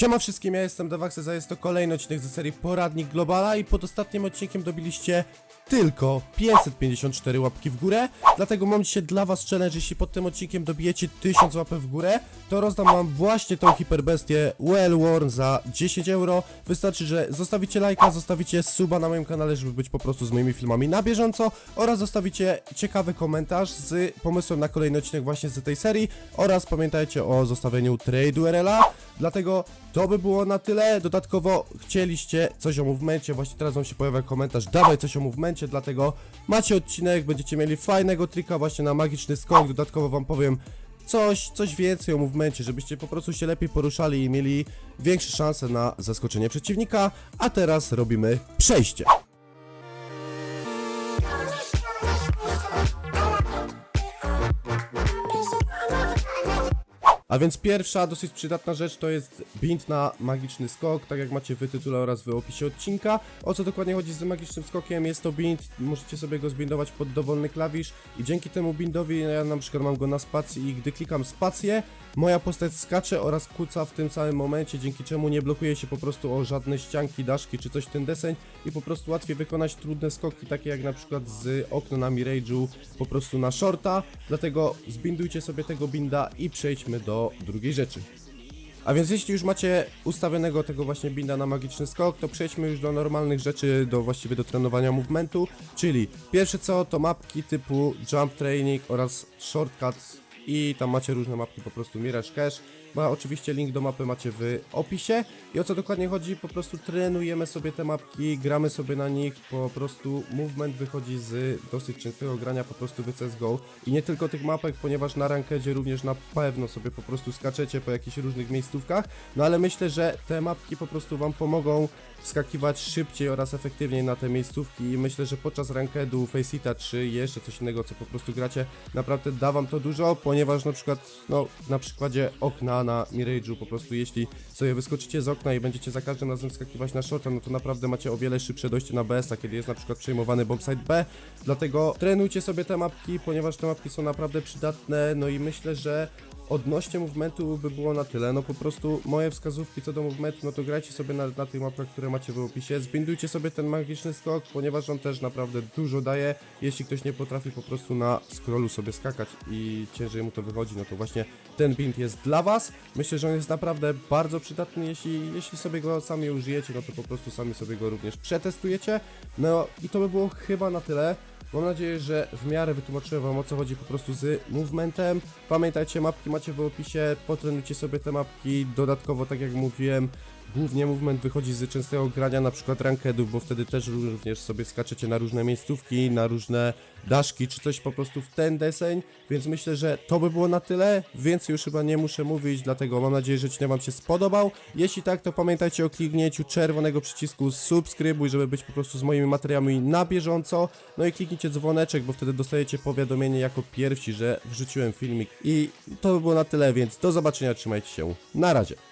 Siema wszystkim, ja jestem Dewaxes, a jest to kolejny odcinek ze serii Poradnik Globala i pod ostatnim odcinkiem dobiliście tylko 554 łapki w górę, dlatego mam dzisiaj dla was challenge, jeśli pod tym odcinkiem dobijecie 1000 łapek w górę, to rozdam wam właśnie tą hiperbestię Well Worn za 10 euro. Wystarczy, że zostawicie lajka, zostawicie suba na moim kanale, żeby być po prostu z moimi filmami na bieżąco oraz zostawicie ciekawy komentarz z pomysłem na kolejny odcinek właśnie z tej serii oraz pamiętajcie o zostawieniu trade URL-a. Dlatego to by było na tyle. Dodatkowo chcieliście coś o movemencie, właśnie teraz wam się pojawia komentarz, dawaj coś o movemencie, dlatego macie odcinek, będziecie mieli fajnego trika właśnie na magiczny skok. Dodatkowo wam powiem coś, coś więcej o movemencie, żebyście po prostu się lepiej poruszali i mieli większe szanse na zaskoczenie przeciwnika. A teraz robimy przejście. A więc pierwsza dosyć przydatna rzecz to jest bind na magiczny skok, tak jak macie w tytule oraz w opisie odcinka. O co dokładnie chodzi z magicznym skokiem? Jest to bind, możecie sobie go zbindować pod dowolny klawisz i dzięki temu bindowi, ja na przykład mam go na spacji i gdy klikam spację, moja postać skacze oraz kuca w tym samym momencie, dzięki czemu nie blokuje się po prostu o żadne ścianki, daszki czy coś ten deseń i po prostu łatwiej wykonać trudne skoki, takie jak na przykład z okna na Mirage'u po prostu na shorta, dlatego zbindujcie sobie tego binda i przejdźmy do drugiej rzeczy. A więc jeśli już macie ustawionego tego właśnie binda na magiczny skok, to przejdźmy już do normalnych rzeczy, do właściwie do trenowania movementu, czyli pierwsze co to mapki typu Jump Training oraz Shortcut i tam macie różne mapki po prostu Mirage Cash. Ma oczywiście link do mapy macie w opisie. I o co dokładnie chodzi, po prostu trenujemy sobie te mapki, gramy sobie na nich, po prostu movement wychodzi z dosyć częstego grania po prostu w CSGO i nie tylko tych mapek, ponieważ na rankedzie również na pewno sobie po prostu skaczecie po jakichś różnych miejscówkach, no ale myślę, że te mapki po prostu wam pomogą wskakiwać szybciej oraz efektywniej na te miejscówki. I myślę, że podczas rankedu Faceita czy jeszcze coś innego, co po prostu gracie, naprawdę da wam to dużo, ponieważ na przykład, no, na przykładzie okna na Mirage'u po prostu jeśli sobie wyskoczycie z okna i będziecie za każdym razem skakiwać na shorta, no to naprawdę macie o wiele szybsze dojście na BS-a, kiedy jest na przykład przejmowany bombsite B, dlatego trenujcie sobie te mapki, ponieważ te mapki są naprawdę przydatne, no i myślę, że Odnośnie movementu by było na tyle, no po prostu moje wskazówki co do movementu, no to grajcie sobie na, na tych mapach, które macie w opisie, zbindujcie sobie ten magiczny skok, ponieważ on też naprawdę dużo daje, jeśli ktoś nie potrafi po prostu na scrollu sobie skakać i ciężej mu to wychodzi, no to właśnie ten bind jest dla was, myślę, że on jest naprawdę bardzo przydatny, jeśli, jeśli sobie go sami użyjecie, no to po prostu sami sobie go również przetestujecie, no i to by było chyba na tyle, Mam nadzieję, że w miarę wytłumaczyłem wam o co chodzi po prostu z movementem. Pamiętajcie, mapki macie w opisie, potrenujcie sobie te mapki. Dodatkowo, tak jak mówiłem, głównie movement wychodzi z częstego grania na przykład rankedów, bo wtedy też również sobie skaczecie na różne miejscówki, na różne daszki, czy coś po prostu w ten deseń, więc myślę, że to by było na tyle. Więcej już chyba nie muszę mówić, dlatego mam nadzieję, że odcinek wam się spodobał. Jeśli tak, to pamiętajcie o kliknięciu czerwonego przycisku subskrybuj, żeby być po prostu z moimi materiałami na bieżąco. No i kliknijcie dzwoneczek, bo wtedy dostajecie powiadomienie jako pierwsi, że wrzuciłem filmik. I to by było na tyle, więc do zobaczenia, trzymajcie się. Na razie.